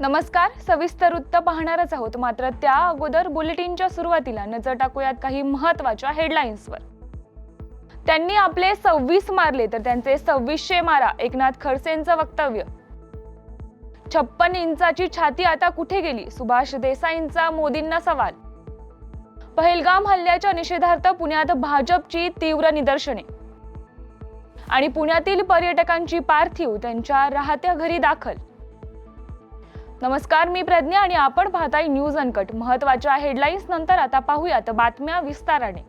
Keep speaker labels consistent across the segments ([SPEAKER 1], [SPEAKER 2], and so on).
[SPEAKER 1] नमस्कार सविस्तर वृत्त पाहणारच आहोत. मात्र त्या अगोदर बुलेटिनच्या सुरुवातीला नजर टाकूयात काही महत्त्वाच्या हेडलाईन्सवर त्यांनी आपले सव्वीस मारले तर त्यांचे सव्वीसशे मारा. एकनाथ खडसेंचं वक्तव्य. छप्पन इंचाची छाती आता कुठे गेली? सुभाष देसाईंचा मोदींना सवाल. पहलगाम हल्ल्याच्या निषेधार्थ पुण्यात भाजपची तीव्र निदर्शने. आणि पुण्यातील पर्यटकांची पार्थिव त्यांच्या राहत्या घरी दाखल. नमस्कार मी प्रज्ञा आणि आपण पाहताय न्यूज अनकट. महत्त्वाच्या हेडलाईन्स नंतर आता पाहूयात बातम्या विस्ताराने.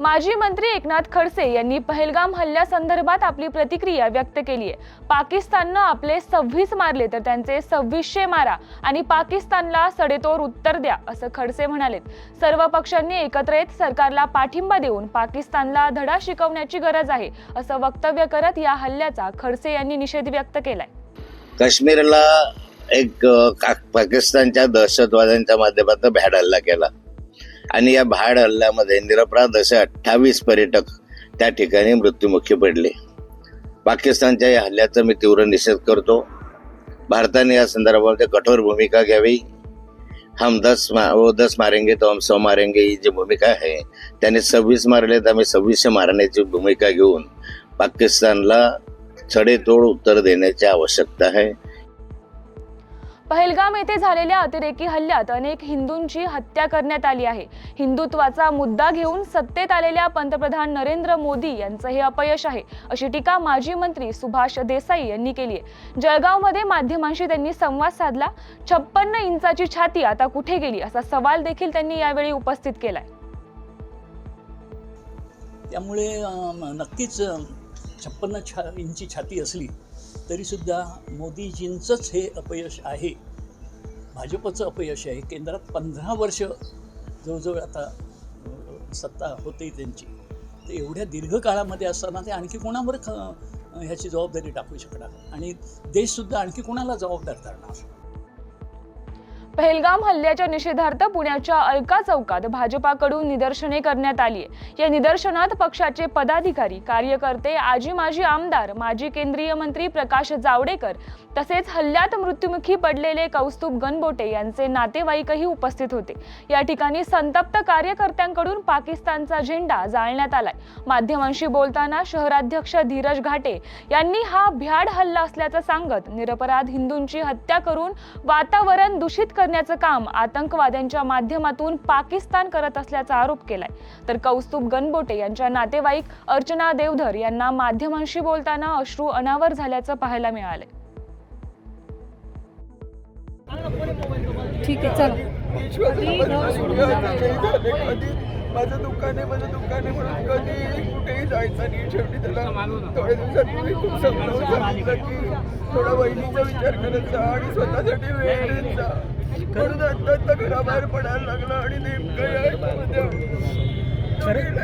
[SPEAKER 1] माजी मंत्री एकनाथ खडसे यांनी पहलगाम हल्ल्यासंदर्भात आपली प्रतिक्रिया व्यक्त केली आहे. पाकिस्ताननं आपले सव्वीस मारले तर त्यांचे सव्वीसशे मारा आणि पाकिस्तानला सडेतोड उत्तर द्या असं खडसे म्हणालेत. सर्व पक्षांनी एकत्र येत सरकारला पाठिंबा देऊन पाकिस्तानला धडा शिकवण्याची गरज आहे असं वक्तव्य करत या हल्ल्याचा खडसे यांनी निषेध व्यक्त केलाय.
[SPEAKER 2] काश्मीरला एक पाकिस्तानच्या दहशतवाद्यांच्या माध्यमातून भ्याड हल्ला केला. आणि या भ्याड हल्ल्यामध्ये निरपराध असे अठ्ठावीस पर्यटक त्या ठिकाणी मृत्युमुखी पडले. पाकिस्तानच्या या हल्ल्याचा मी तीव्र निषेध करतो. भारताने या संदर्भामध्ये कठोर भूमिका घ्यावी. हम दस मा- वो दस मारेंगे तो हम सौ मारेंगे ही जी भूमिका आहे त्याने सव्वीस मारले तर आम्ही सव्वीसशे मारण्याची भूमिका घेऊन पाकिस्तानला सडेतोड उत्तर देण्याची आवश्यकता आहे.
[SPEAKER 1] पहलगाम येथे झालेल्या अतिरेकी हल्ल्यात अनेक हिंदूंची हत्या करण्यात आली आहे. हिंदुत्वाचा मुद्दा घेऊन सत्तेत आलेल्या पंतप्रधान नरेंद्र मोदी यांचं हे अपयश आहे अशी टीका माजी मंत्री सुभाष देसाई यांनी केली आहे. जळगावमध्ये माध्यमांशी त्यांनी संवाद साधला. छप्पन्न इंचाची छाती आता कुठे गेली असा सवाल देखील त्यांनी यावेळी उपस्थित केलाय.
[SPEAKER 3] त्यामुळे नक्कीच छप्पन्न छा इंची छाती असली तरीसुद्धा मोदीजींचंच हे अपयश आहे. भाजपचं अपयश आहे. केंद्रात पंधरा वर्ष जवळजवळ आता सत्ता होते त्यांची. तर एवढ्या दीर्घकाळामध्ये असताना ते आणखी कोणावर ह्याची जबाबदारी टाकू शकणार? आणि देशसुद्धा आणखी कोणाला जबाबदार धरणार?
[SPEAKER 1] पहलगाम हल्ल्याच्या निषेधार्थ पुण्याच्या अलका चौकात भाजपाकडून निदर्शने करण्यात आली या निदर्शनात पक्षाचे पदाधिकारी कार्यकर्ते आजी माजी आमदार माजी केंद्रीय मंत्री प्रकाश जावडेकर तसेच हल्ल्यात मृत्युमुखी पडलेले कौस्तुभ गणबोटे यांचे नातेवाईकही उपस्थित होते. या ठिकाणी संतप्त कार्यकर्त्यांकडून पाकिस्तानचा झेंडा जाळण्यात आलाय. माध्यमांशी बोलताना शहराध्यक्ष धीरज घाटे यांनी हा भ्याड हल्ला असल्याचं सांगत निरपराध हिंदूंची हत्या करून वातावरण दूषित कर करण्याचं काम आतंकवाद्यांच्या माध्यमातून पाकिस्तान करत असल्याचा आरोप केलाय. तर कौस्तुभ गणबोटे यांच्या नातेवाईक अर्चना देवधर यांना माध्यमांशी बोलताना अश्रू अनावर झाल्याचं पाहायला मिळालंय.
[SPEAKER 4] ठीक आहे चला.
[SPEAKER 5] माझं दुकान आहे माझं दुकान आहे म्हणून कधी कुठेही जायचं नाही. शेवटी त्याला थोड्या दिवसात मी खूप समजावून सांगितलं की थोडा वहिनीचा विचार करत जा आणि स्वतःसाठी वेळ देत जा म्हणून आता आता घराबाहेर पडायला लागला आणि नेमकं
[SPEAKER 6] खरं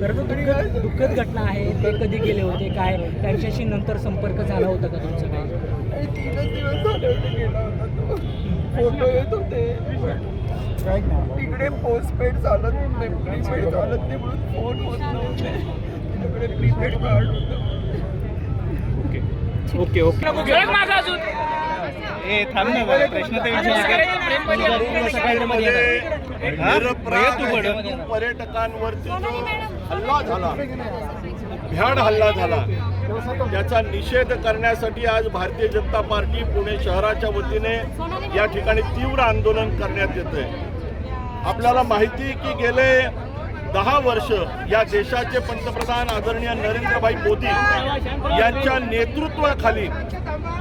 [SPEAKER 6] तर दुःखद दुःखद घटना आहे. ते कधी गेले होते? काय? त्यांच्याशी नंतर संपर्क झाला होता का तुमचा काय
[SPEAKER 5] तीनच दिवस झाले होते गेला होता तो. फोटो येत होते. तिकडे पोस्टपेड चालत नाही प्रीपेड चालत नाही म्हणून फोन होत नव्हते तिकडे प्रीपेड कार्ड होतं.
[SPEAKER 7] ओके ओके ए थांब ना प्रश्न तर
[SPEAKER 8] निरपराध पर्यटकांवरती जो हल्ला झाला भ्याड हल्ला झाला त्याचा निषेध करण्यासाठी आज भारतीय जनता पार्टी पुणे शहराच्या वतीने या ठिकाणी तीव्र आंदोलन करण्यात येत आहे आपल्याला माहिती की गेले दहा वर्ष या देशाचे पंतप्रधान आदरणीय नरेंद्रभाई मोदी यांच्या नेतृत्वाखाली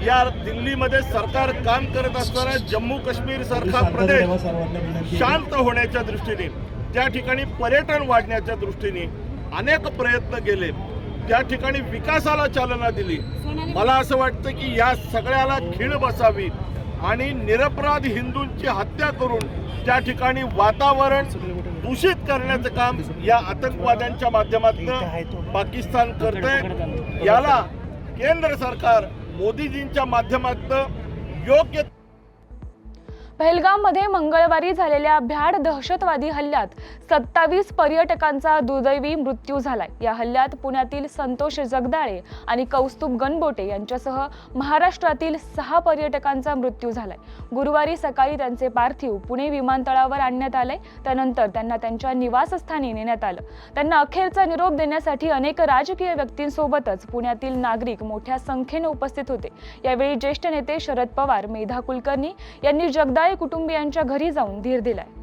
[SPEAKER 8] या दिल्लीमध्ये सरकार काम करत असताना जम्मू काश्मीर सारखा प्रदेश शांत होण्याच्या दृष्टीने त्या ठिकाणी पर्यटन वाढण्याच्या दृष्टीने अनेक प्रयत्न केले. त्या ठिकाणी विकासाला चालना दिली. मला असं वाटतं की या सगळ्याला खीळ बसावी. आणि निरपराध हिंदूंची हत्या करून त्या ठिकाणी वातावरण दूषित करण्याचं काम या आतंकवाद्यांच्या माध्यमातून पाकिस्तान करतंय. याला केंद्र सरकार मोदीजींच्या माध्यमातून योग्य
[SPEAKER 1] पहलगाममध्ये मंगळवारी झालेल्या भ्याड दहशतवादी हल्ल्यात सत्तावीस पर्यटकांचा दुर्दैवी मृत्यू झालाय. या हल्ल्यात पुण्यातील संतोष जगदाळे आणि कौस्तुभ गणबोटे यांच्यासह महाराष्ट्रातील सहा पर्यटकांचा मृत्यू झालाय. गुरुवारी सकाळी त्यांचे पार्थिव पुणे विमानतळावर आणण्यात आले. त्यानंतर त्यांना त्यांच्या निवासस्थानी नेण्यात आलं. त्यांना अखेरचा निरोप देण्यासाठी अनेक राजकीय व्यक्तींसोबतच पुण्यातील नागरिक मोठ्या संख्येने उपस्थित होते. यावेळी ज्येष्ठ नेते शरद पवार मेधा कुलकर्णी यांनी जगदाळे कुटुंबियांच्या घरी जाऊन धीर दिलाय.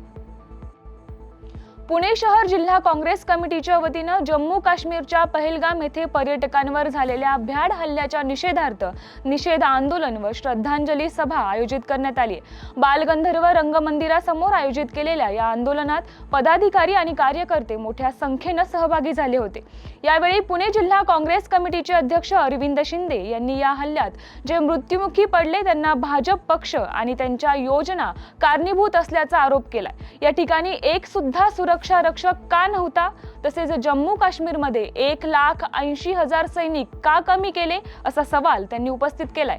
[SPEAKER 1] पुणे शहर जिल्हा काँग्रेस कमिटीच्या वतीनं जम्मू काश्मीरच्या पहलगाम येथे पर्यटकांवर झालेल्या भ्याड हल्ल्याच्या निषेधार्थ निषेध आंदोलन व श्रद्धांजली सभा आयोजित करण्यात आली. बालगंधर्व रंगमंदिरासमोर आयोजित केलेल्या या आंदोलनात पदाधिकारी आणि कार्यकर्ते मोठ्या संख्येनं सहभागी झाले होते. यावेळी पुणे जिल्हा काँग्रेस कमिटीचे अध्यक्ष अरविंद शिंदे यांनी या हल्ल्यात जे मृत्युमुखी पडले त्यांना भाजप पक्ष आणि त्यांच्या योजना कारणीभूत असल्याचा आरोप केला या ठिकाणी एक सुद्धा सुरक्षा रक्षक का नव्हता? तसेच जम्मू काश्मीरमध्ये एक लाख ऐंशी हजार सैनिक का कमी केले असा सवाल त्यांनी उपस्थित केलाय.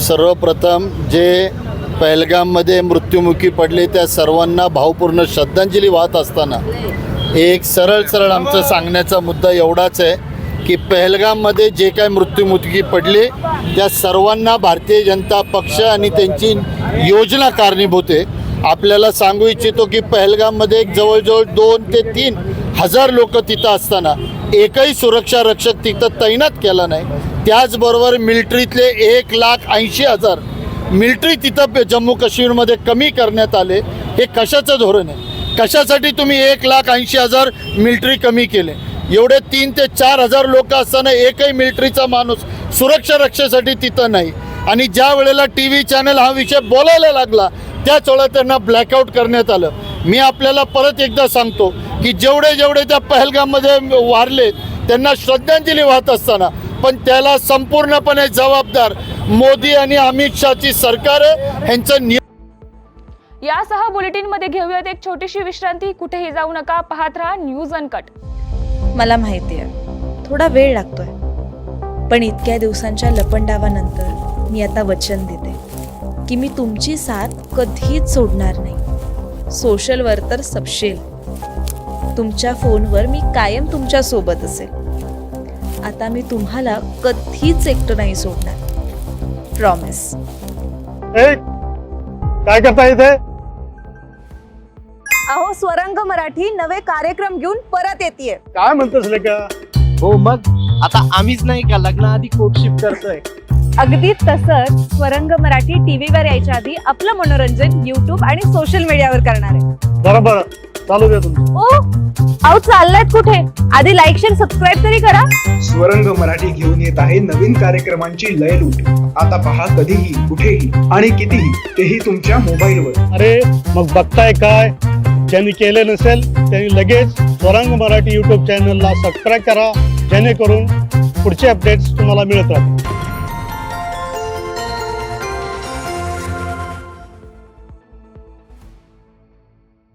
[SPEAKER 4] सर्वप्रथम जे पहलगाममध्ये मृत्युमुखी पडले त्या सर्वांना भावपूर्ण श्रद्धांजली वाहत असताना एक सरळ सरळ आमचं सांगण्याचा मुद्दा एवढाच आहे की पहलगाममध्ये जे काय मृत्युमुखी पडले त्या सर्वांना भारतीय जनता पक्ष आणि त्यांची योजना कारणीभूत आहे. आपल्याला सांगू इच्छितो की पहलगाममध्ये एक जवळजवळ दोन ते तीन हजार लोक तिथं असताना एकही सुरक्षा रक्षक तिथं तैनात केला नाही. त्याचबरोबर मिलिटरीतले एक लाख ऐंशी हजार मिलिटरी तिथं पे- जम्मू काश्मीरमध्ये कमी करण्यात आले. हे कशाचं धोरण आहे? कशासाठी तुम्ही एक लाख ऐंशी हजार मिलिटरी कमी केले? एवढे तीन ते चार हजार लोक असताना एकही मिलिटरीचा माणूस सुरक्षा रक्षेसाठी तिथं नाही. आणि ज्या वेळेला टी व्ही चॅनल हा विषय बोलायला लागला त्याच वेळेला त्यांना ब्लॅकआउट करण्यात आलं. मी आपल्याला परत एकदा सांगतो की जेवढे जेवढे त्या पहलगाममध्ये वारलेत त्यांना श्रद्धांजली वाहत असताना पण त्याला संपूर्णपणे जबाबदार मोदी आणि अमित शहाची सरकार आहे ह्यांचं
[SPEAKER 1] यासह बुलेटिनमध्ये घेऊयात एक छोटीशी विश्रांती. कुठेही जाऊ नका पाहत राहा न्यूज अनकट.
[SPEAKER 9] मला माहिती आहे थोडा वेळ लागतोय पण इतक्या दिवसांच्या लपंडावानंतर मी आता वचन देते. की मी तुमची साथ कधीच सोडणार नाही. सोशलवर तर सपशेल. तुमच्या फोनवर मी कायम तुमच्यासोबत असेल. आता मी तुम्हाला कधीच एकटं नाही सोडणार. प्रॉमिस
[SPEAKER 4] काय करता इथे?
[SPEAKER 10] अहो स्वरंग मराठी नवे कार्यक्रम घेऊन परत येते
[SPEAKER 4] काय म्हणतोस का
[SPEAKER 7] हो मग? आता आम्हीच नाही का लग्नाआधी कोर्टशिप करतोय?
[SPEAKER 10] अगदी तसंच स्वरंग मराठी टीव्हीवर यायच्या आधी आपलं मनोरंजन युट्यूब आणि सोशल मीडियावर करणार आहे.
[SPEAKER 4] बरोबर चालू दे तुमचं.
[SPEAKER 10] ओ अहो चाललात कुठे? आधी लाईक शेअर सबस्क्राईब तरी करा.
[SPEAKER 11] स्वरंग मराठी घेऊन येत आहे नवीन कार्यक्रमांची लयलूट आता पहा कधीही कुठेही आणि कितीही तेही तुमच्या मोबाईलवर.
[SPEAKER 4] अरे मग बघताय काय? ज्यांनी केले नसेल त्यांनी लगेच स्वरंग मराठी यूट्यूब चॅनलला सबस्क्राईब करा. जेणेकरून पुढचे अपडेट्स तुम्हाला मिळत राहतील.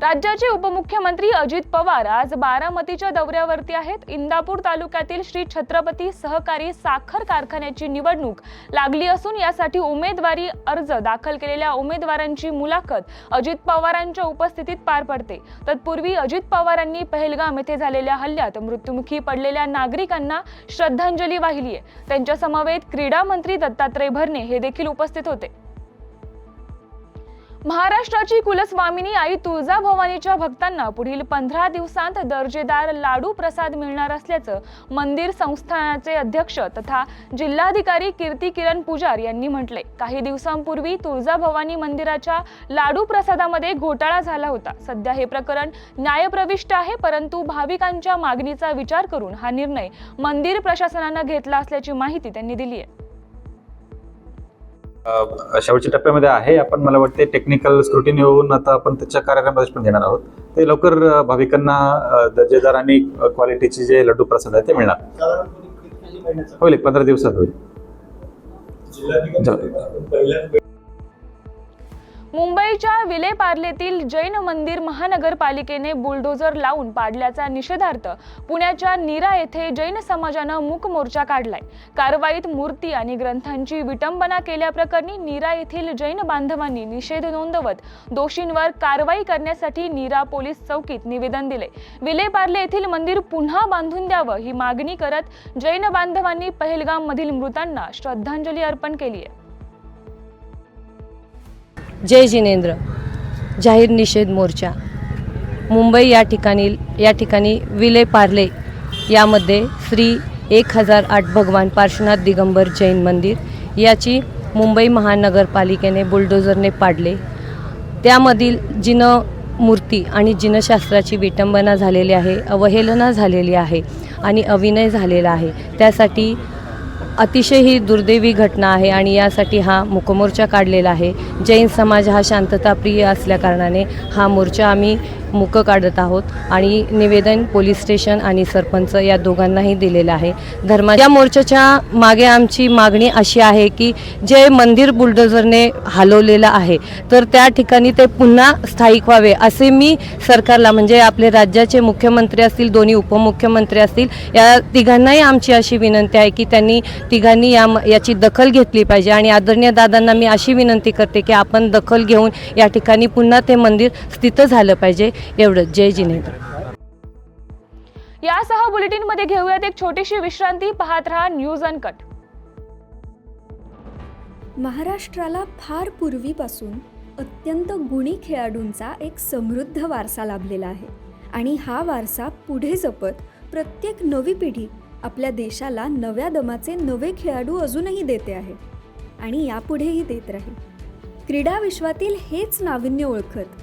[SPEAKER 1] राज्याचे उपमुख्यमंत्री अजित पवार आज बारामतीच्या दौऱ्यावरती आहेत. इंदापूर तालुक्यातील श्री छत्रपती सहकारी साखर कारखान्याची निवडणूक लागली असून यासाठी उमेदवारी अर्ज दाखल केलेल्या उमेदवारांची मुलाखत अजित पवारांच्या उपस्थितीत पार पडते. तत्पूर्वी अजित पवारांनी पहलगाम येथे झालेल्या हल्ल्यात मृत्युमुखी पडलेल्या नागरिकांना श्रद्धांजली वाहिली आहे. त्यांच्यासमवेत क्रीडा मंत्री दत्तात्रय भरणे हे देखील उपस्थित होते. महाराष्ट्राची कुलस्वामिनी आई तुळजाभवानीच्या भक्तांना पुढील पंधरा दिवसांत दर्जेदार लाडू प्रसाद मिळणार असल्याचं मंदिर संस्थानाचे अध्यक्ष तथा जिल्हाधिकारी कीर्ती किरण पुजार यांनी म्हटले काही दिवसांपूर्वी तुळजाभवानी मंदिराच्या लाडू प्रसादामध्ये घोटाळा झाला होता. सध्या हे प्रकरण न्यायप्रविष्ट आहे परंतु भाविकांच्या मागणीचा विचार करून हा निर्णय मंदिर प्रशासनानं घेतला असल्याची माहिती त्यांनी दिली आहे
[SPEAKER 12] शेवटच्या टप्प्यामध्ये आहे. आपण मला वाटते टेक्निकल स्क्रुटिनी होऊन आता आपण त्याच्या कार्यालयामध्ये पण घेणार आहोत. ते लवकर भाविकांना दर्जेदार आणि क्वालिटीचे जे लड्डू प्रसाद आहे ते मिळणार. होईल एक पंधरा दिवसात होईल.
[SPEAKER 1] मुंबईच्या विलेपार्लेतील जैन मंदिर महानगरपालिकेने बुलडोझर लावून पाडल्याचा निषेधार्थ पुण्याच्या नीरा येथे जैन समाजानं मूक मोर्चा काढलाय. कारवाईत मूर्ती आणि ग्रंथांची विटंबना केल्याप्रकरणी नीरा येथील जैन बांधवांनी निषेध नोंदवत दोषींवर कारवाई करण्यासाठी नीरा पोलीस चौकीत निवेदन दिले. विलेपार्ले येथील मंदिर पुन्हा बांधून द्यावं ही मागणी करत जैन बांधवांनी पहलगाम मधील मृतांना श्रद्धांजली अर्पण केली आहे.
[SPEAKER 10] जय जिनेंद्र. जाहीर निषेध मोर्चा. मुंबई या ठिकाणी या ठिकाणी विले पार्ले यामध्ये श्री एक हजार आठ भगवान पार्श्वनाथ दिगंबर जैन मंदिर याची मुंबई महानगरपालिकेने बुलडोझरने पाडले. त्यामधील जिन मूर्ती आणि जिनशास्त्राची विटंबना झालेली आहे अवहेलना झालेली आहे आणि अविनय झालेला आहे. त्यासाठी अतिशय ही दुर्दैवी घटना आहे आणि यासाठी हा मुकमोर्चा काढलेला आहे. जैन समाज हा शांतताप्रिय असल्याकारणाने हा मोर्चा आम्ही मुकं काढत आहोत आणि निवेदन पोलीस स्टेशन आणि सरपंच या दोघांनाही दिलेलं आहे. धर्मा या मोर्चाच्या मागे आमची मागणी अशी आहे की जे मंदिर बुलडोझरने हलवलेलं आहे तर त्या ठिकाणी ते पुन्हा स्थायिक व्हावे असे मी सरकारला म्हणजे आपले राज्याचे मुख्यमंत्री असतील दोन्ही उपमुख्यमंत्री असतील या तिघांनाही आमची अशी विनंती आहे की त्यांनी तिघांनी या याची दखल घेतली पाहिजे. आणि आदरणीय दादांना मी अशी विनंती करते की आपण दखल घेऊन या ठिकाणी पुन्हा ते मंदिर स्थित झालं पाहिजे. एवढंच जय जिनेंद्र
[SPEAKER 1] यासह बुलेटिनमध्ये घेऊयात एक छोटीशी विश्रांती. पाहत राहा न्यूज अनकट
[SPEAKER 13] महाराष्ट्राला फार पूर्वीपासून अत्यंत गुणी खेळाडूंचा एक समृद्ध वारसा लाभलेला आहे. आणि हा वारसा पुढे जपत प्रत्येक नवी पिढी आपल्या देशाला नव्या दमाचे नवे खेळाडू अजूनही देते आहे. आणि यापुढेही देत राहील. क्रीडा विश्वातील हेच नाविन्य ओळखत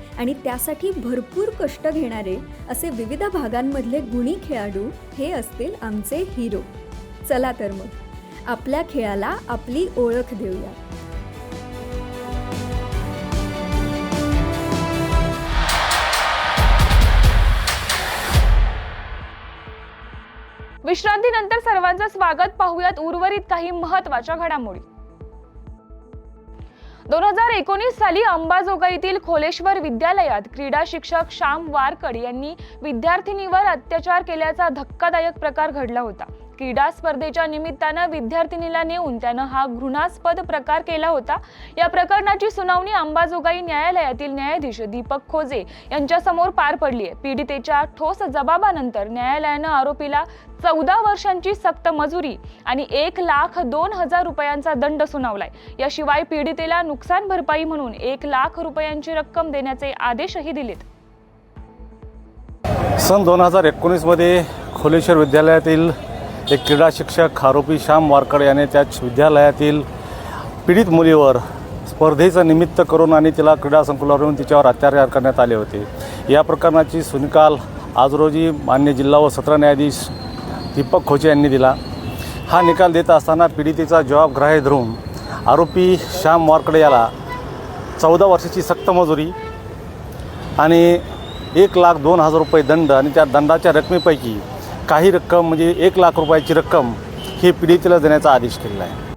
[SPEAKER 13] आणि त्यासाठी भरपूर कष्ट घेणारे असे विविध भागांमधले गुणी खेळाडू हे असतील आमचे हिरो. चला तर मग आपल्या खेळाला आपली ओळख देऊया.
[SPEAKER 1] विश्रांतीनंतर सर्वांचं स्वागत. पाहूयात उर्वरित काही महत्त्वाच्या घडामोडी. दोन हजार एकोणीस साली अंबाजोगाईतील खोलेश्वर विद्यालयात क्रीडा शिक्षक श्याम वारकड यांनी विद्यार्थिनीवर अत्याचार केल्याचा धक्कादायक प्रकार घडला होता. क्रीडा स्पर्धेच्या निमित्तानं विद्यार्थिनीला नेऊन त्यानं हा घृणास्पद प्रकार केला होता. या प्रकरणाची सुनावणी अंबाजोगाई न्यायालयातील न्यायाधीश दीपक खोजे यांच्यासमोर पार पडली आहे. पीडितेच्या ठोस जबाबानंतर न्यायालयानं आरोपीला चौदा वर्षांची सक्त मजुरी आणि एक लाख दोन हजार रुपयांचा दंड सुनावलाय. याशिवाय पीडितेला नुकसान भरपाई म्हणून एक लाख रुपयांची रक्कम देण्याचे आदेशही दिलेत.
[SPEAKER 14] सन दोन हजार एकोणीसमध्ये खोलेश्वर विद्यालयातील एक क्रीडा शिक्षक आरोपी श्याम वारकड याने त्याच विद्यालयातील पीडित मुलीवर स्पर्धेचं निमित्त करून आणि तिला क्रीडा संकुलावरून तिच्यावर अत्याचार करण्यात आले होते. या प्रकरणाची सुनिकाल आज रोजी मान्य जिल्हा व सत्र न्यायाधीश दीपक खोचे यांनी दिला. हा निकाल देत असताना पीडितेचा जबाब ग्राह्य धरून आरोपी श्याम वारकडे याला चौदा वर्षाची सक्त मजुरी आणि एक लाख दोन हजार रुपये दंड आणि त्या दंडाच्या रकमेपैकी काही रक्कम म्हणजे एक लाख रुपयाची रक्कम ही पीडितेला देण्याचा आदेश केलेला आहे.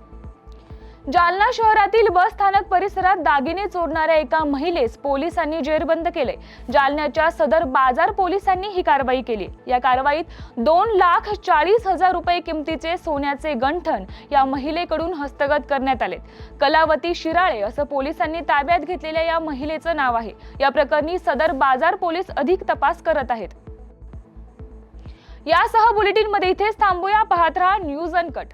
[SPEAKER 1] जालना शहरातील बस स्थानक परिसरात दागिने चोरणाऱ्या एका महिलेस पोलिसांनी जेरबंद केले. जालन्याच्या सदर बाजार पोलिसांनी ही कारवाई केली. या कारवाईत दोन लाख चाळीस हजार रुपये किमतीचे सोन्याचे गंठन या महिलेकडून हस्तगत करण्यात आले. कलावती शिराळे असं पोलिसांनी ताब्यात घेतलेल्या या महिलेचं नाव आहे. या प्रकरणी सदर बाजार पोलीस अधिक तपास करत आहेत. यासह बुलेटिनमध्ये इथेच थांबूया. पाहत राहा न्यूज अनकट.